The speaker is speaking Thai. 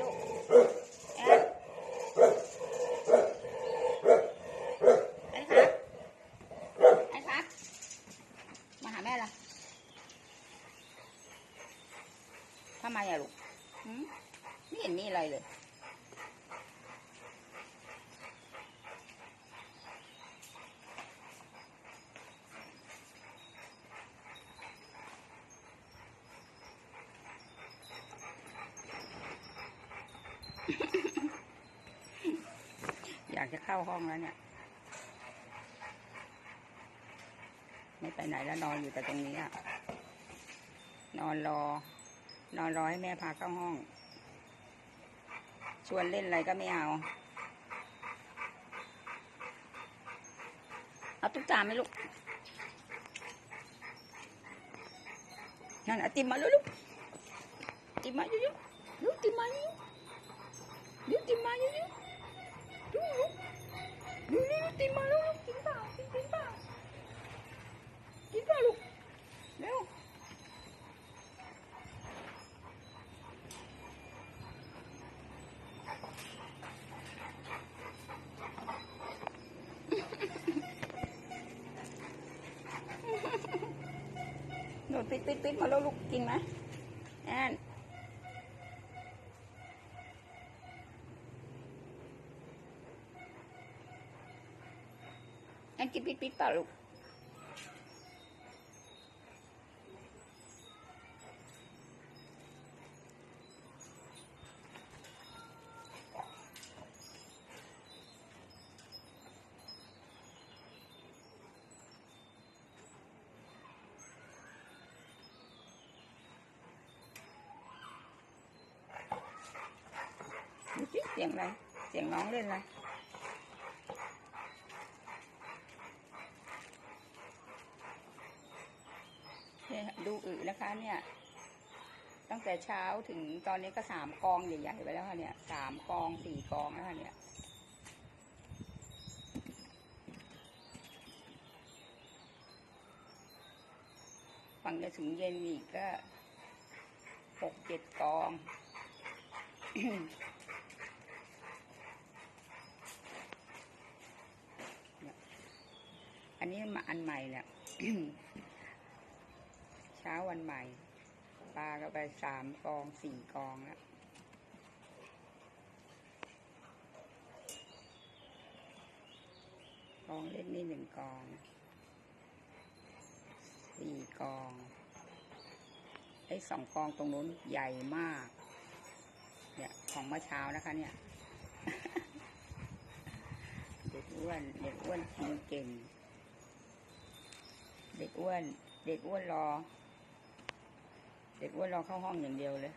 ลูกไอ้พักไอ้พักมาหาแม่ละทำไมอะลูก ไม่เห็นมีอะไรเลย เข้าห้องแล้วเนี่ย ไม่ไปไหนแล้วนอนอยู่แต่ตรงนี้อะ นอนรอ นอนรอให้แม่พาเข้าห้อง ชวนเล่นอะไรก็ไม่เอา เอาตุ๊กตาไหมลูก นั่นอติมมาลูกลูกติมมาอยู่ๆลูกติมมาอยู่ๆลูกติมมาอยู่ๆลูกลูกลูกลูกติมมาลูกลูกกินเปล่ากินกินเปล่ากินเปล่าลูกเร็ว หนูปิดปิดปิดมาแล้วลูกกินไหมแอนแอนกินปิดปิดเปล่าลูก ยงอะไร เสียงน้องเล่นอะไรดูอึนะคะเนี่ย ตั้งแต่เช้าถึงตอนนี้ก็สามกองใหญ่ๆไปแล้วค่ะเนี่ยสามกองสี่กองแล้วค่ะเนี่ยฟังจะถึงเย็นอีกก็หกเจ็ดกอง นนี้มาอันใหม่เนี่ยเช้าวันใหม่ ปลาก็ไปสามกองสี่กองแล้วกองเล็กนี่หนึ่งกองสี่กองไอ้สองกองตรงนู้นใหญ่มาก เนี่ยของเมื่อเช้านะคะ เนี่ย เด็กอ้วน เด็กอ้วนกินเก่ง อ้วน เด็กอ้วนรอ เด็กอ้วนรอเข้าห้องอย่างเดียวเลย